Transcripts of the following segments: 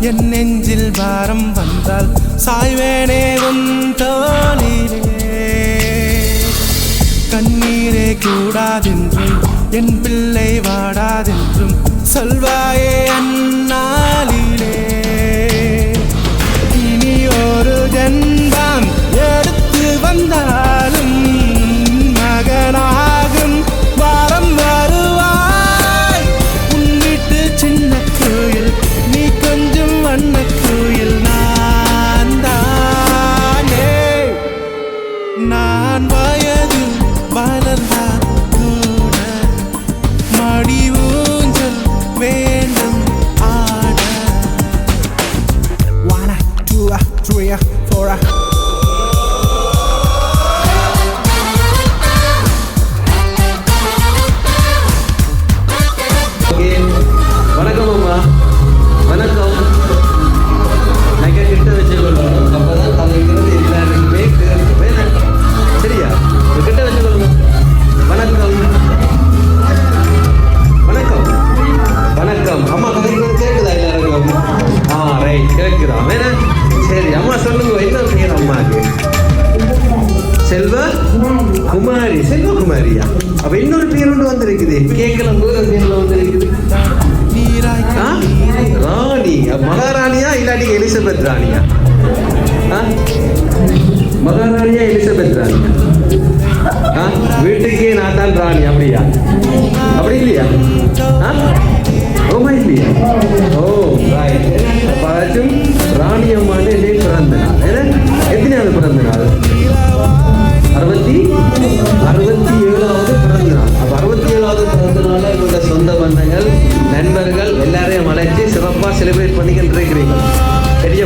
என் நெஞ்சில் பாரம் வந்தால் சாய்வேனே உன் தோளிலே. கண்ணீரே கூடாதென்றும் என் பிள்ளை வாடாதென்றும் சொல்வாயே அண்ணா.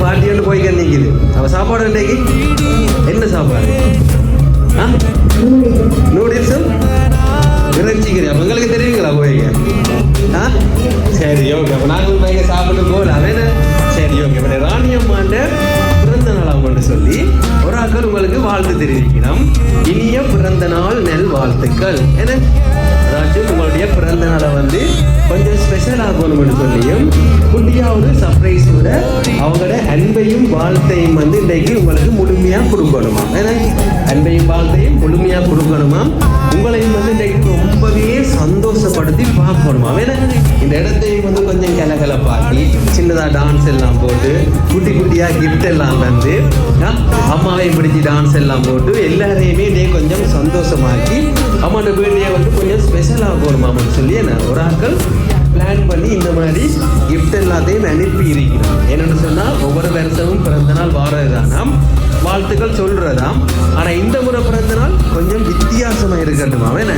பெரிய பார்ட்டின்னு போய்க்க நிற்குது அவ சாப்பாடு இன்றைக்கு என்ன சாப்பாடு? ஆ? நூடுல்ஸும் இறைச்சிக்கிறீ அப்போ உங்களுக்கு தெரியுங்களா போய்ங்க ஆ? சரி ஓகே அப்போ நாங்களும் போய்ங்க சாப்பிட்டு போகலாம் வேணா சரி ஓகே இப்போ ராணியம்மாண்ட பிறந்த சொல்லி ஒரு ஆக்கள் உங்களுக்கு வாழ்த்து தெரிவிக்கணும். இனிய பிறந்த நாள் நெல் வாழ்த்துக்கள். என்ன? அதாச்சும் உங்களுடைய பிறந்த நாளை வந்து கொஞ்சம் ஸ்பெஷல் போகணும்னு சொல்லியும் குட்டியாவது சர்ப்ரைஸ் விட அவங்களோட அன்பையும் வாழ்த்தையும் வந்து இன்றைக்கு உங்களுக்கு முழுமையாக கொடுக்கணுமா? ஏன்னா அன்பையும் வாழ்த்தையும் முழுமையா கொடுக்கணுமா? உங்களையும் வந்து இன்றைக்கு ரொம்பவே சந்தோஷப்படுத்தி பார்க்கணுமா? ஏன்னா இந்த இடத்தையும் வந்து கொஞ்சம் கலகலப்பாக்கி சின்னதா டான்ஸ் எல்லாம் போட்டு குட்டி குட்டியா கிஃப்ட் எல்லாம் வந்து அம்மாவையும் பிடிச்சி டான்ஸ் எல்லாம் போட்டு எல்லாரையுமே நீ கொஞ்சம் சந்தோஷமாக்கி அம்மாவோட வீட்டையே வந்து கொஞ்சம் ஸ்பெஷலாக ஆகணுமான்னு சொல்லி என்ன ஒரு ஆட்கள் பிளான் பண்ணி இந்த மாதிரி கிஃப்ட் எல்லாத்தையும் அனுப்பி இருக்கிறோம் என்னென்னு சொன்னால் ஒவ்வொரு வருஷமும் பிறந்த நாள் வாழ்த்துக்கள் சொல்றதாம். ஆனால் இந்த முறை பிறந்த நாள் கொஞ்சம் வித்தியாசமாக இருக்கட்டுமா என்ன?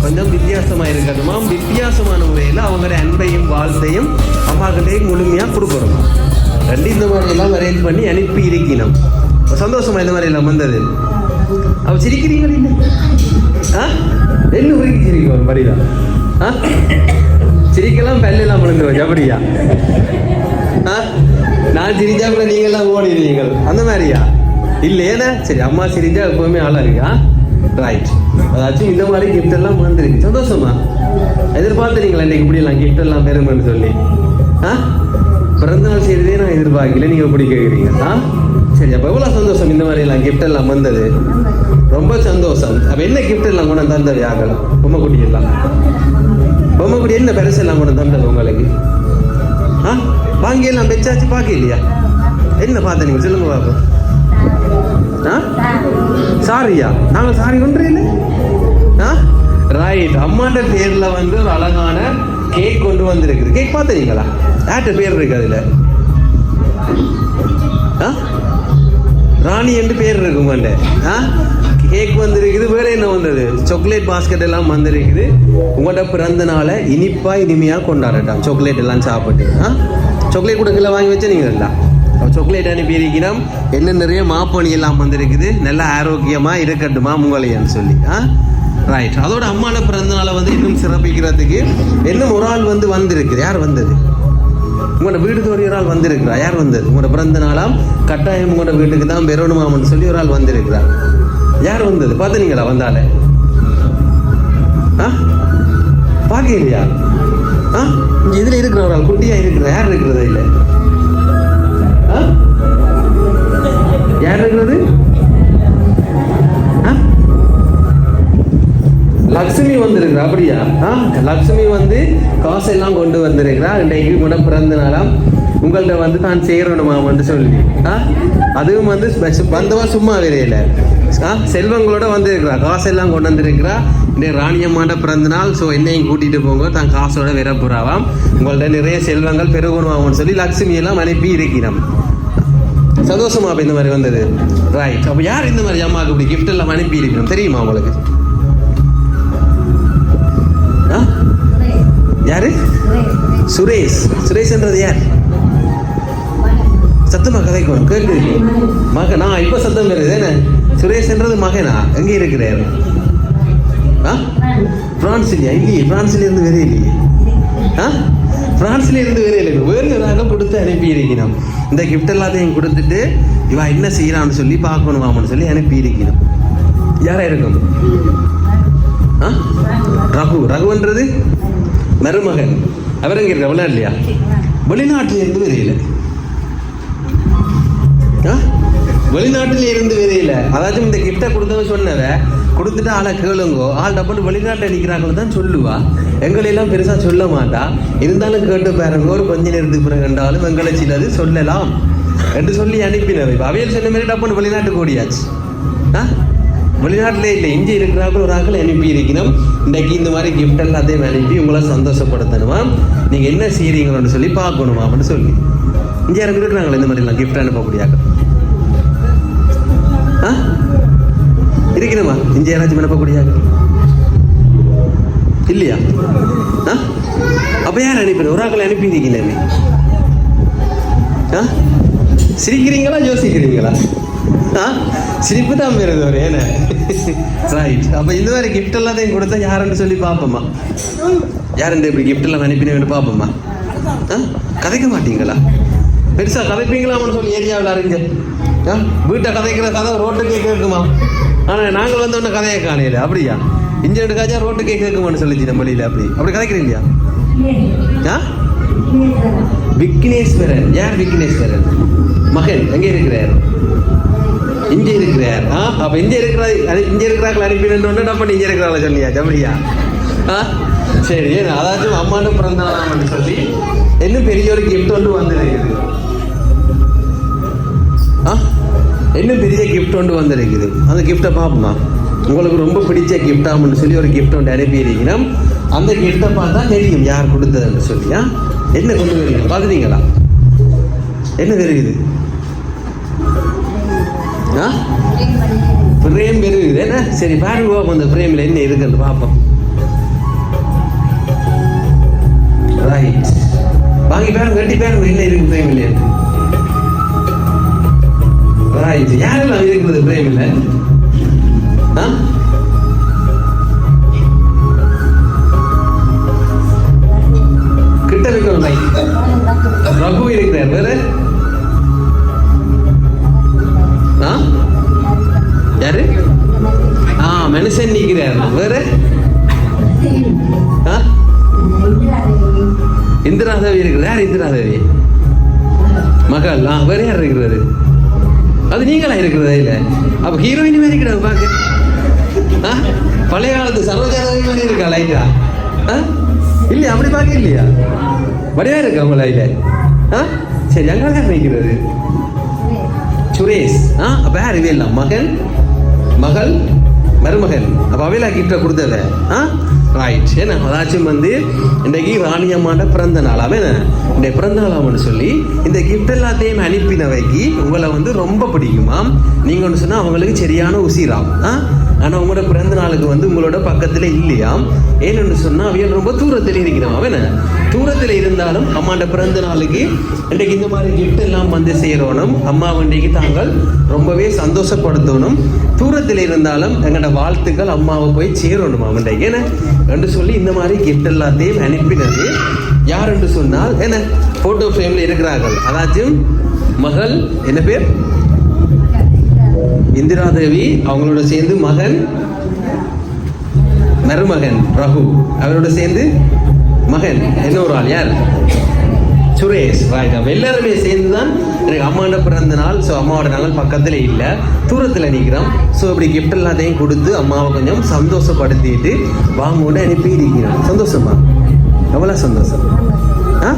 கொஞ்சம் வித்தியாசமாக இருக்கட்டுமா வித்தியாசமான முறையில் அவங்களோட அன்பையும் வாழ்த்தையும் அம்மாக்கிட்டையும் முழுமையாக முழுமையா கொடுக்கணுமா. ரெண்டு இந்த மாதிரிலாம் அரேஞ்ச் பண்ணி அனுப்பி இருக்கணும் சந்தோஷமா இந்த மாதிரி எல்லாம் வந்தது? அவ சிரிக்கிறீங்களா என்ன? ஆ? என்ன உருக்கி சிரிக்கும் படிதா ஆ? சிரிக்கலாம் பல்லெல்லாம் விழுந்து எப்படியா அப்படியா? ஆ? நான் சிரிச்சா கூட நீங்கள்லாம் ஓடிடுவீங்க அந்த மாதிரியா? இல்லையேண்ணே சரி அம்மா சிரிச்சா எப்பவுமே ஆளா இருக்கா ரைட் அதாச்சும் இந்த மாதிரி கிஃப்ட் எல்லாம் வந்துருக்கு. சந்தோஷமா? எதிர்பார்த்துறீங்களா இன்னைக்கு இப்படி எல்லாம் கிஃப்ட் எல்லாம் பெருமைன்னு சொல்லி? ஆ? பிறந்தநாள் செய்யறதே நான் எதிர்பார்க்கல. நீங்க இப்படி கேட்குறீங்க ஆ? சரி அப்போ எவ்வளோ சந்தோஷம் இந்த மாதிரி எல்லாம் கிஃப்ட் எல்லாம் வந்தது? ரொம்ப சந்தோஷம். அப்ப என்ன கிஃப்ட் எல்லாம் கொண்டு வந்து தந்தது ஆகலாம் பொம்மை குட்டி எல்லாம். பொம்மை குட்டி என்ன பெருசு எல்லாம் கொண்டு தந்தது உங்களுக்கு? ஆ? வாங்கி எல்லாம் பெச்சாச்சு பார்க்க இல்லையா என்ன பார்த்த நீங்க? சொல்லுங்க பாப்போம் ஆ? சாரியா? நாங்கள் சாரி ஒன்றே இல்லை ஆ? ரைட் அம்மாண்ட பேர்ல வந்து ஒரு அழகான கேக் கொண்டு வந்திருக்குது. கேக் பார்த்தீங்களா யார்கிட்ட பேர் இருக்கு அதுல? ஆ? ராணி என்று பேர் இருக்கு ஆ? கேக் வந்திருக்குது வேற என்ன வந்தது? சாக்லேட் பாஸ்கெட் எல்லாம் வந்திருக்குது. உங்களோட பிறந்த நாளை இனிப்பா இனிமையா கொண்டாடட்டாம். சாக்லேட் எல்லாம் சாப்பிட்டு ஆ? சாக்லேட் கூட கீழே வாங்கி வச்சு நீங்கள் எல்லாம் சாக்லேட் அனுப்பியிருக்கிறோம் என்ன நிறைய மாப்பணி எல்லாம் வந்திருக்குது. நல்லா ஆரோக்கியமா இருக்கட்டுமா உங்களையன்னு சொல்லி ஆ? ரைட் அதோட அம்மாவோட பிறந்த நாளை வந்து இன்னும் சிறப்பிக்கிறதுக்கு இன்னும் ஒரு ஆள் வந்து வந்திருக்குது. யார் வந்தது? உங்களோட வீடு தோறி ஒரு ஆள் வந்திருக்கிறா யார் வந்தது? உங்களோட பிறந்த நாளாம் கட்டாயம் உங்களோட வீட்டுக்கு தான் பெறணுமாமன்னு சொல்லி ஒரு ஆள் வந்திருக்கிறார். யார் வந்தது? பார்த்தீங்களா வந்தாலே? ஆ? பார்க்கலையா? ஆ? இங்கே இதில் இருக்கிற ஒரு ஆள் குட்டியாக இருக்கிற யார் இருக்கிறது இல்லை ஆ? யார் இருக்கிறது? ஆ? லக்ஷ்மி வந்திருக்கிறா அப்படியா? ஆ? லக்ஷ்மி வந்து காசெல்லாம் கொண்டு வந்திருக்கிறா. இன்றைக்கு கூட பிறந்த நாளாம் உங்கள்ட்ட வந்து நான் செய்யணுமா வந்து சொல்லி. ஆ? அதுவும் வந்து வந்தவா சும்மா வரையில. ஆ? செல்வங்களோட வந்திருக்கிறா. காசெல்லாம் கொண்டு வந்திருக்கிறா. இந்த ராணியம்மாண்ட பிறந்த நாள் ஸோ என்னையும் கூட்டிட்டு போங்க. தான் காசோட விரப்புறாவாம் உங்கள்ட்ட நிறைய செல்வங்கள் பெருகணுமாம்னு சொல்லி லக்ஷ்மி எல்லாம் அனுப்பி இருக்கிறோம். சந்தோஷமா அப்ப இந்த மாதிரி வந்தது? ரைட் அப்ப யார் இந்த மாதிரி அம்மாவுக்கு இப்படி gift எல்லாம் அனுப்பி இருக்கணும் தெரியுமா உங்களுக்கு? யாரு? சுரேஷ். சுரேஷ்ன்றது யார்? சத்தமா கதைக்கணும் கேட்குது மக நான் இப்ப சத்தம் வருது என்ன சுரேஷ்ன்றது மகனா? எங்க இருக்கிறார்? ஆ? பிரான்ஸ் இல்லையா இல்லையே பிரான்ஸ்ல இருந்து வேற இல்லையே. ஆ? பிரான்ஸ்ல இருந்து வேற இல்லை வேறு ஒரு கொடுத்து அனுப்பி இருக்கிறோம் இந்த கிஃப்ட் எல்லாத்தையும் கொடுத்துட்டு இவா என்ன செய்யறான்னு சொல்லி பார்க்கணுமாமன்னு சொல்லி அனுப்பி இருக்கிறோம் யாரா இருக்கும்? ஆ? ரகு. ரகுன்றது மருமகன். அவர் எங்க இருக்க வெளிநாட்டுலையா வெளிநாட்டில இருந்து வேற இல்லை. வெளிநாட்டில் இருந்து வெளியில. அதாச்சும் இந்த கிஃப்டை கொடுத்தவன் சொன்னவ கொடுத்துட்டு ஆளை கேளுங்கோ. ஆள் டப்புன்னு வெளிநாட்டில் நிற்கிறாங்களோ தான் சொல்லுவா. எங்களெல்லாம் பெருசாக சொல்ல மாட்டா. இருந்தாலும் கேட்டு பாருங்க ஒரு கொஞ்ச நேரத்துக்கு பிறகு கண்டாலும் எங்களை சிலது சொல்லலாம் என்று சொல்லி அனுப்பினவை அவையில் சொன்ன மாதிரி டப்புன்னு வெளிநாட்டுக்கு ஓடியாச்சு. ஆ? வெளிநாட்டிலே இல்லை இங்கே இருக்கிறார்கள் ஒரு ஆக்கள் அனுப்பி இருக்கணும் இன்றைக்கு இந்த மாதிரி கிஃப்ட் எல்லாத்தையும் அனுப்பி உங்களை சந்தோஷப்படுத்தணுமா? நீங்கள் என்ன செய்கிறீங்களோன்னு சொல்லி பார்க்கணுமா அப்படின்னு சொல்லி. இங்கே யாரும் இந்த மாதிரிலாம் கிஃப்ட் அனுப்பக்கூடிய ஆக்கள்? ஆ? இருக்கணுமா? இங்கே யாராச்சும் அனுப்பக்கூடிய இல்லையா? ஆ? அப்போ யார் அனுப்பின? ஒரு ஆக்களை அனுப்பி இருக்கீங்களே ஆ? சிரிக்கிறீங்களா யோசிக்கிறீங்களா? ஆ? சிரிப்பு தான் வருது ஒரு ஏன்னா ரைட் அப்போ இந்த மாதிரி கிஃப்ட் எல்லாத்தையும் கொடுத்தா யாருன்னு சொல்லி பார்ப்போமா? யாருண்டு இப்படி கிஃப்ட் எல்லாம் அனுப்பினு பார்ப்போமா? ஆ? கதைக்க மாட்டீங்களா? பெருசாக கதைப்பீங்களாம்னு சொல்லி ஏரியாவில் அறிஞ்ச வீட்டை கதைக்கிற கதை ரோட்டுக்கே கேட்குமா? ஆனால் நாங்கள் வந்து ஒன்றும் கதையை காணையில அப்படியா? இஞ்சு காய்ச்சா ரோட்டுக்கே கேட்குமான்னு சொல்லிச்சு நம்ம வழியில் அப்படி. அப்படி கதைக்கிறீங்க ஆ? விக்னேஸ்வரன். யார் விக்னேஸ்வரன்? மகன். எங்கே இருக்கிறார்? இங்கே இருக்கிறார். ஆ? அப்போ இங்கே இருக்கிற இங்கே இருக்கிறார்கள் அனுப்பினு நம்ம இங்கே இருக்கிறாள் சொல்லியா ஜமரியா ஆ? சரி ஏன்னா அதாச்சும் அம்மாண்டு பிறந்த சொல்லி இன்னும் பெரிய ஒரு கிஃப்ட் ஒன்று வந்திருக்குது. இன்னும் பெரிய கிஃப்ட் ஒன்று வந்திருக்குது. அந்த கிஃப்ட்டை பார்ப்போமா? உங்களுக்கு ரொம்ப பிடிச்ச கிஃப்டாம்னு சொல்லி ஒரு கிஃப்ட் ஒன்று அனுப்பியிருக்கிறோம். அந்த கிஃப்ட்டை பார்த்தா தெரியும் யார் கொடுத்ததுன்னு சொல்லியா என்ன கொண்டு வரீங்க பார்த்துட்டீங்களா என்ன தெரியுது? ஆ? பிரேம் பெருகுது என்ன? சரி பாருவோம் அந்த பிரேமில் என்ன இருக்குன்னு பார்ப்போம். ரைட் வாங்கி பாருங்க கட்டி பாருங்க என்ன இருக்கு பிரேமில் ரைட் யாரெல்லாம் இருக்குது பிரேமில் ஆ? கிட்ட வைக்கணும் ரைட் ரகு இருக்கிறார். வேற? ஆ? யாரு? ஆ மனுஷன் நிற்கிறார் வேற? ஆ? இந்திராதேவி இருக்கிறார். யார் இந்திராதேவி மகள். ஆ வேற யார் இருக்கிறாரு? அது நீங்களா இருக்கிறதா இல்ல? அப்ப ஹீரோயின் மாதிரி கிடையாது பாக்க. ஆ? பழைய காலத்து சரோஜாதேவி மாதிரி இருக்கா லைட்டா? ஆ? இல்லையா? அப்படி பார்க்க இல்லையா? வடிவா இருக்கா உங்க லைல? ஆ? சரி அங்கே யார் சுரேஷ். ஆ? அப்ப யார்? இவையெல்லாம் மகன்? மகள்? மருமகன். அப்ப அவையில கிட்ட கொடுத்தத. ஆ? ரைட் நான் அதாச்சும் வந்து இன்றைக்கு ராணி அம்மாண்ட பிறந்த நாளாமே இந்த பிறந்த நாளாமன்னு சொல்லி இந்த கிஃப்ட் எல்லாத்தையும் அனுப்பினவைக்கு உங்களை வந்து ரொம்ப பிடிக்குமா நீங்க ஒன்று சொன்னால் அவங்களுக்கு சரியான உசிராம். ஆ? ஆனால் உங்களோட பிறந்த நாளுக்கு வந்து உங்களோட பக்கத்தில் இல்லையாம் ஏன்னு சொன்னால் அவையல் ரொம்ப தூரத்தில் இருக்கிறோம் அவன தூரத்தில் இருந்தாலும் அம்மாண்ட பிறந்த நாளுக்கு இன்றைக்கு இந்த மாதிரி கிஃப்ட் எல்லாம் வந்து செய்கிறோனும் அம்மா வண்டிக்கு தாங்கள் ரொம்பவே சந்தோஷப்படுத்தணும். தூரத்தில் இருந்தாலும் எங்களோட வாழ்த்துக்கள் அம்மாவை போய் சேரணும் அவன்கிட்ட ஏன்னா என்று சொல்லி இந்த மாதிரி கிஃப்ட் எல்லாத்தையும் அனுப்பினது யார் என்று சொன்னால் என்ன? ஃபோட்டோ ஃப்ரேமில் இருக்கிறார்கள். அதாச்சும் மகள் என்ன பேர்? இந்திரா தேவி அவங்களோட சேர்ந்து மகன் மருமகன் ரகு. அவரோட சேர்ந்து மகன். இன்னொரு ஆள்? யார்? சுரேஷ். ரைட் அப்போ எல்லாருமே சேர்ந்து தான் எனக்கு அம்மாண்ட பிறந்த நாள். ஸோ அம்மாவோட நாள் பக்கத்தில் இல்லை. தூரத்தில் நிற்கிறோம் ஸோ இப்படி கிஃப்ட் எல்லாத்தையும் கொடுத்து அம்மாவை கொஞ்சம் சந்தோஷப்படுத்திட்டு வாங்கோட அனுப்பி இருக்கிறோம். சந்தோஷமா? எவ்வளோ சந்தோஷம்? ஆ?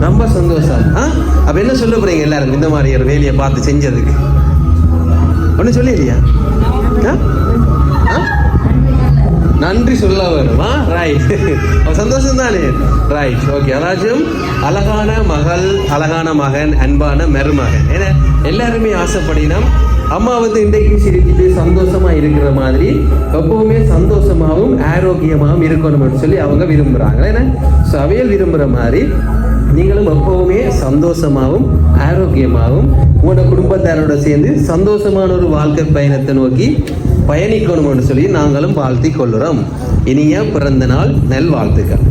ரொம்ப சந்தோஷம். ஆ? அப்போ என்ன சொல்ல போகிறீங்க எல்லாரும் இந்த மாதிரி ஒரு வேலையை பார்த்து செஞ்சதுக்கு. ஒன்றும் சொல்லலையா ஆ? ஆ? நன்றி சொல்ல வேணுமா ரைட் சந்தோஷம் தானே ரைட் ஓகே அதாச்சும் அழகான மகள் அழகான மகன் அன்பான மருமகன். ஏன்னா எல்லாருமே ஆசைப்படினோம் அம்மா வந்து இன்றைக்கு சிரிச்சுட்டு சந்தோஷமா இருக்கிற மாதிரி எப்பவுமே சந்தோஷமாகவும் ஆரோக்கியமாகவும் இருக்கணும்னு சொல்லி அவங்க விரும்புகிறாங்க ஏன்னா ஸோ அவையல் விரும்புகிற மாதிரி நீங்களும் எப்பவுமே சந்தோஷமாகவும் ஆரோக்கியமாகவும் உங்களோட குடும்பத்தாரோட சேர்ந்து சந்தோஷமான ஒரு வாழ்க்கை பயணத்தை நோக்கி பயணிக்கணும்னு சொல்லி நாங்களும் வாழ்த்தி கொள்கிறோம் இனிய பிறந்த நாள் நல் வாழ்த்துக்கள்